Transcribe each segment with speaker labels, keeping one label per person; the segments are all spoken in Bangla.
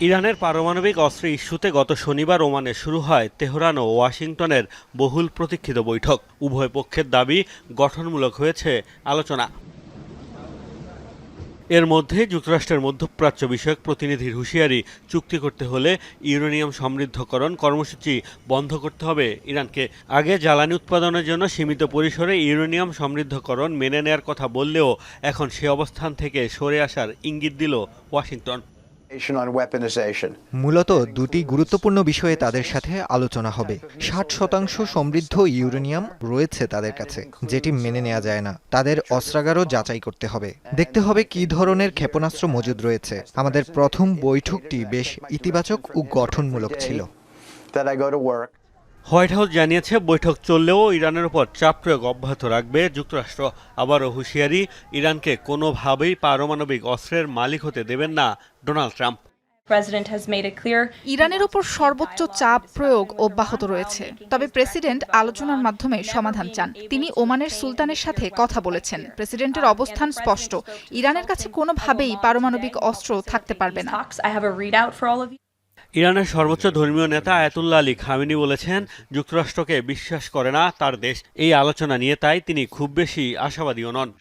Speaker 1: ইরানের পারমাণবিক অস্ত্র ইস্যুতে গত শনিবার ওমানে শুরু হয় তেহরান ও ওয়াশিংটনের বহুল প্রতীক্ষিত বৈঠক। উভয় পক্ষের দাবি গঠনমূলক হয়েছে আলোচনা। এর মধ্যে যুক্তরাষ্ট্রের মধ্যপ্রাচ্য বিষয়ক প্রতিনিধির হুঁশিয়ারি, চুক্তি করতে হলে ইউরেনিয়াম সমৃদ্ধকরণ কর্মসূচি বন্ধ করতে হবে ইরানকে। আগে জ্বালানি উৎপাদনের জন্য সীমিত পরিসরে ইউরেনিয়াম সমৃদ্ধকরণ মেনে নেয়ার কথা বললেও এখন সে অবস্থান থেকে সরে আসার ইঙ্গিত দিল ওয়াশিংটন.
Speaker 2: মূলত দুটি গুরুত্বপূর্ণ বিষয়ে তাদের সাথে আলোচনা হবে। ষাট শতাংশ সমৃদ্ধ ইউরেনিয়াম রয়েছে তাদের কাছে যেটি মেনে নেওয়া যায় না। তাদের অস্ত্রাগারও যাচাই করতে হবে। দেখতে হবে কি ধরনের ক্ষেপণাস্ত্র মজুদ রয়েছে। আমাদের প্রথম বৈঠকটি বেশ ইতিবাচক ও গঠনমূলক ছিল।
Speaker 1: হোয়াইট হাউস জানিয়েছে বৈঠক চললেও ইরানের উপর চাপ প্রয়োগ অব্যাহত রাখবে যুক্তরাষ্ট্র। আবারও হুঁশিয়ারি ইরানকে কোনোভাবেই পারমাণবিক অস্ত্রের মালিক হতে দেবেন না ডোনাল্ড ট্রাম্প।
Speaker 3: ইরানের ওপর সর্বোচ্চ চাপ প্রয়োগ অব্যাহত রয়েছে। তবে প্রেসিডেন্ট আলোচনার মাধ্যমে সমাধান চান। তিনি ওমানের সুলতানের সাথে কথা বলেছেন। প্রেসিডেন্টের অবস্থান স্পষ্ট। ইরানের কাছে কোনোভাবেই পারমাণবিক অস্ত্র থাকতে পারবে না।
Speaker 1: ইরানের সর্বোচ্চ ধর্মীয় নেতা আয়াতুল্লাহ আলী খামিনি বলেছেন যুক্তরাষ্ট্রকে বিশ্বাস করে না তার দেশ। এই আলোচনা নিয়ে তাই তিনি খুব বেশি আশাবাদীও নন।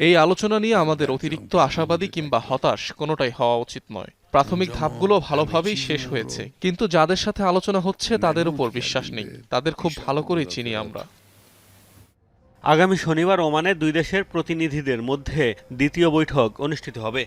Speaker 4: এই আলোচনা নিয়ে আমাদের অতিরিক্ত আশাবাদী কিংবা হতাশ কোনোটাই হওয়া উচিত নয়। প্রাথমিক ধাপগুলো ভালোভাবেই শেষ হয়েছে কিন্তু যাদের সাথে আলোচনা হচ্ছে তাদের উপর বিশ্বাস নেই। তাদের খুব ভালো করে চিনি আমরা।
Speaker 1: আগামী শনিবার ওমানে দুই দেশের প্রতিনিধিদের মধ্যে দ্বিতীয় বৈঠক অনুষ্ঠিত হবে।